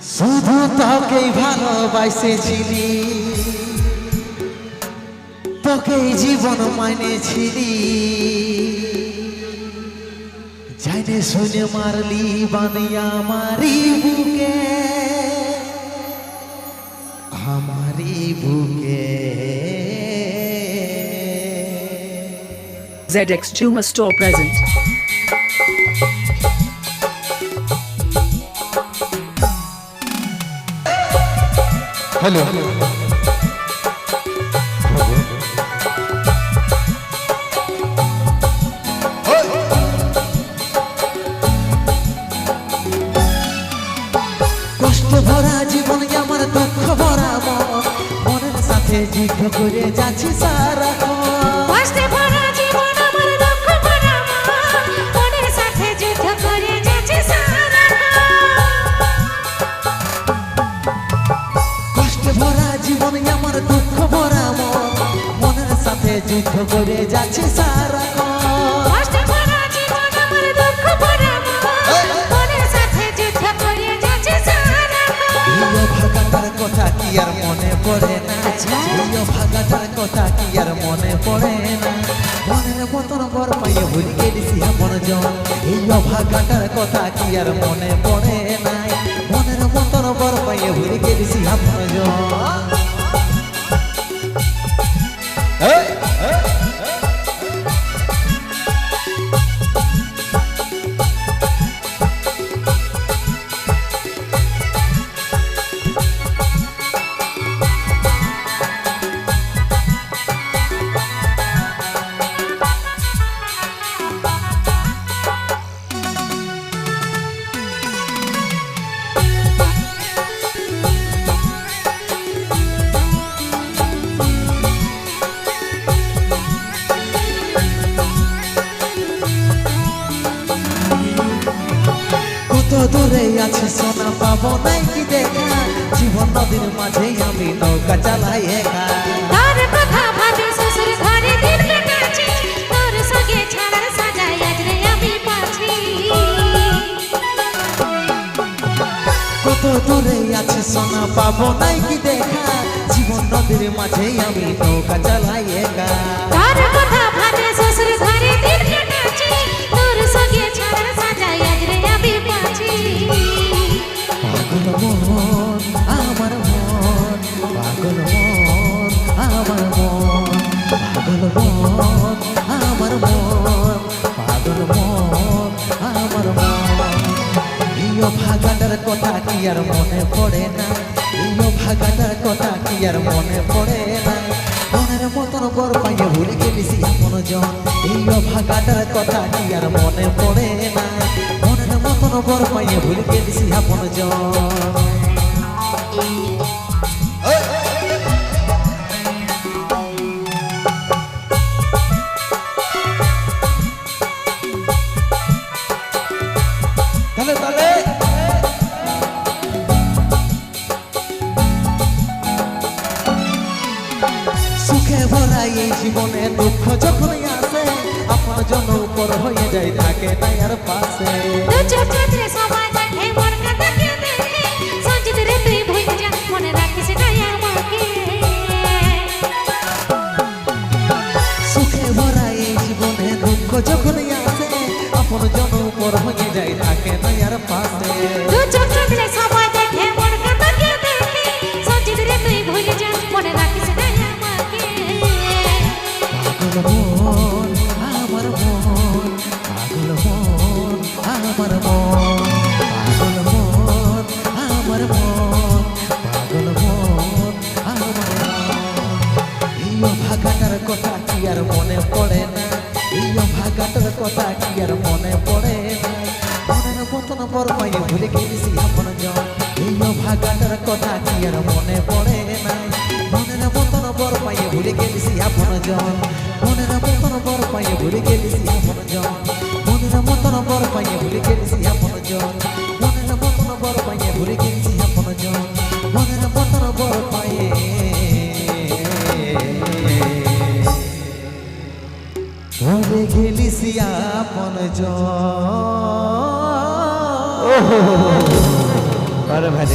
শুধু তোকেই ভালোবাসেছিলি, তোকেই জীবন মানেছিলি জানে শুনে মারলি বানিয়া মারি বুকে আমারি বুকে ZX Juma Store present. Hello. কষ্ট ভরা জীবন আমার দুঃখ ভরা মন? মনের সাথে যুদ্ধ করে যাচ্ছি সারা সাথে যুদ্ধ করে যাচ্ছি সারা ভাগাটার কথা কি আর মনে পড়ে না? আচ্ছা। ভাগাটার কথা কি আর মনে পড়ে না? মনের মতন বর পাইয়ে ভুলে গেলিছি আপন জন। এই ভাগাটার কথা কি আর মনে পড়ে না মনের মতন বর পাইয়ে ভুলে গেলিছি আপন জন। কত দূরে আছে সোনা পাবো নাই কি দেখা? জীবন নদীর মাঝে আমি নৌকা চালাই একা। তোর কথা ভাবে শ্বশুর ঘরে দিন কাটাচ্ছি, তোর সঙ্গে ছাড়ার সাজাই আজ রে আমি পাচ্ছি। কত দূরে আছে সোনা পাবো নাই কি দেখা? জীবন নদীর মাঝে আমি নৌকা চালাই একা। তোর কথা কথা কি আর মনে পড়ে না? প্রিয় ভাগাটার কথা কি আর মনে পড়ে না? মনের মতন বর পাইয়ে ভুলে গেলিছি আপন জন প্রিয় ভাগাটার কথা কি আর মনে পড়ে না? মনের মতন বর পাইয়ে ভুলে গেলিছি আপন জন তাহলে তাহলে ভরা এই জীবনে দুঃখ যখনই আসে আপন জন উপর হয়ে যায় থাকে না আর পাশে দু চোখ চাঁদরে সবাই দেখে, মোর কাঁদাকে দেখে, সঞ্চিত রে তুই ভুলে যা, রাখিস না আমাকে। সুখে ভরা এই জীবনে দুঃখ যখনই আসে আপন জন উপর হয়ে যায় থাকে না আর পাশে আমার মন, পাগল মন, আমার এই ভাগাটার কথা কি আর মনে পড়ে না? এই ভাগাটার কথা কি আর মনে পড়ে না? মনের মতন বর পাইয়ে ভুলে গেছি আপন জন। এই ভাগাটার কথা কি আর মনে পড়ে না? মনের মতন বর পাইয়ে ভুলে গেছি আপন জন। মনের মতন বর পাইয়ে ভুলে গেছি ভুলে গেলি আপন জন। ঘরে ভাই